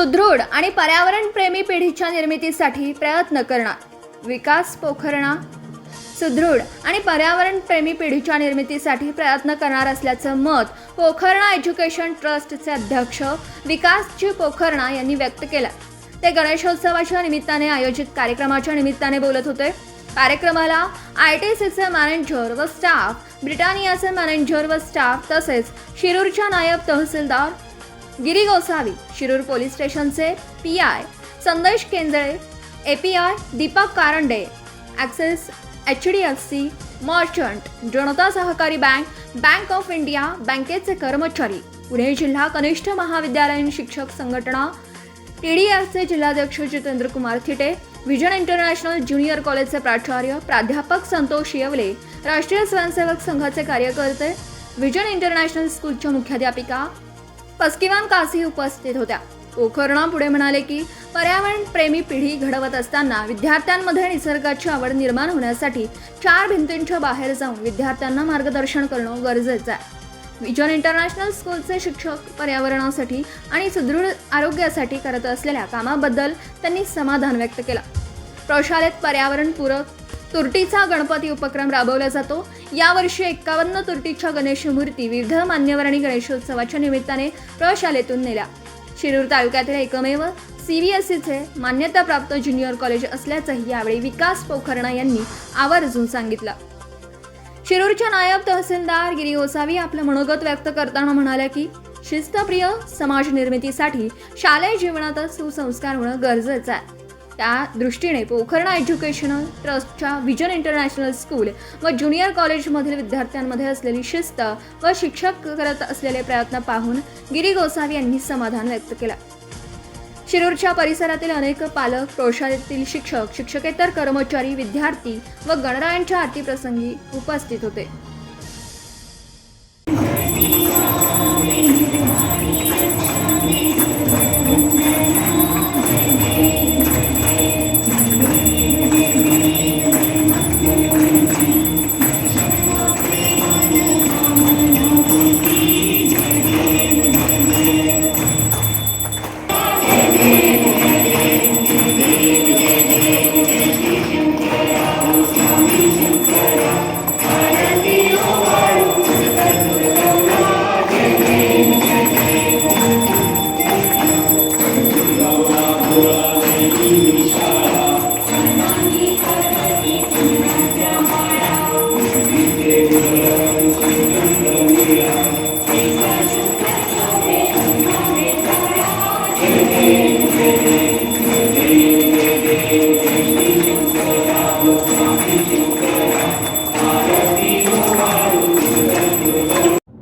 सुदृढ आणि पर्यावरणप्रेमी पिढीच्या निर्मितीसाठी प्रयत्न करणार. विकास पोखरणा. सुदृढ आणि पर्यावरणप्रेमी पिढीच्या निर्मितीसाठी प्रयत्न करणार असल्याचं मत पोखरणा एज्युकेशन ट्रस्टचे अध्यक्ष विकासजी पोखरणा यांनी व्यक्त केलं. ते गणेशोत्सवाच्या निमित्ताने आयोजित कार्यक्रमाच्या निमित्ताने बोलत होते. कार्यक्रमाला आय टी सीचे मॅनेजर व स्टाफ ब्रिटानियाचे मॅनेजर व स्टाफ तसेच शिरूरच्या नायब तहसीलदार गिरी गोसावी शिरूर पोलीस स्टेशनचे P I Sandesh Kendre A P I Deepak Karande Axis H D F C merchant Janata Sahakari bank bank of India बँकेचे कर्मचारी. पुणे जिल्हा कनिष्ठ महाविद्यालयीन शिक्षक संघटना टी डी एफचे जिल्हाध्यक्ष Jitendra Kumar Thite vision international junior कॉलेजचे प्राचार्य प्राध्यापक संतोष येवले राष्ट्रीय स्वयंसेवक संघाचे कार्यकर्ते विजन इंटरनॅशनल स्कूलच्या मुख्याध्यापिका पस्किवान कासी उपस्थित होत्या. पोखरणा पुढे म्हणाले की पर्यावरण प्रेमी पिढी घडवत असताना विद्यार्थ्यांमध्ये निसर्गाची आवड निर्माण होण्यासाठी चार भिंतींच्या बाहेर जाऊन विद्यार्थ्यांना मार्गदर्शन करणं गरजेचं आहे. विजन इंटरनॅशनल स्कूलचे शिक्षक पर्यावरणासाठी आणि सुदृढ आरोग्यासाठी करत असलेल्या कामाबद्दल त्यांनी समाधान व्यक्त केलं. प्रशालेत पर्यावरणपूरक तुरटीचा गणपती उपक्रम राबवला जातो. यावर्षी एक्कावन्न तुरटीच्या गणेश मूर्ती विविध मान्यवर आणि गणेशोत्सवाच्या निमित्ताने प्रशालेतून नेल्या. शिरूर तालुक्यातील एकमेव सी बी एस सीचे मान्यताप्राप्त ज्युनियर कॉलेज असल्याचंही यावेळी विकास पोखरणा यांनी आवर्जून सांगितलं. शिरूरच्या नायब तहसीलदार गिरी ओसावी आपलं मनोगत व्यक्त करताना म्हणाल्या की शिस्तप्रिय समाज निर्मितीसाठी शालेय जीवनातच सुसंस्कार होणं गरजेचं आहे. त्या दृष्टीने पोखरणा एज्युकेशनल ट्रस्टच्या विजन इंटरनॅशनल स्कूल व ज्युनियर कॉलेजमधील विद्यार्थ्यांमध्ये असलेली शिस्त व शिक्षक करत असलेले प्रयत्न पाहून गिरी गोसावी यांनी समाधान व्यक्त केलं. शिरूरच्या परिसरातील अनेक पालक प्रौशालेतील शिक्षक शिक्षकेतर कर्मचारी विद्यार्थी व गणरायांच्या आरतीप्रसंगी उपस्थित होते. Amen.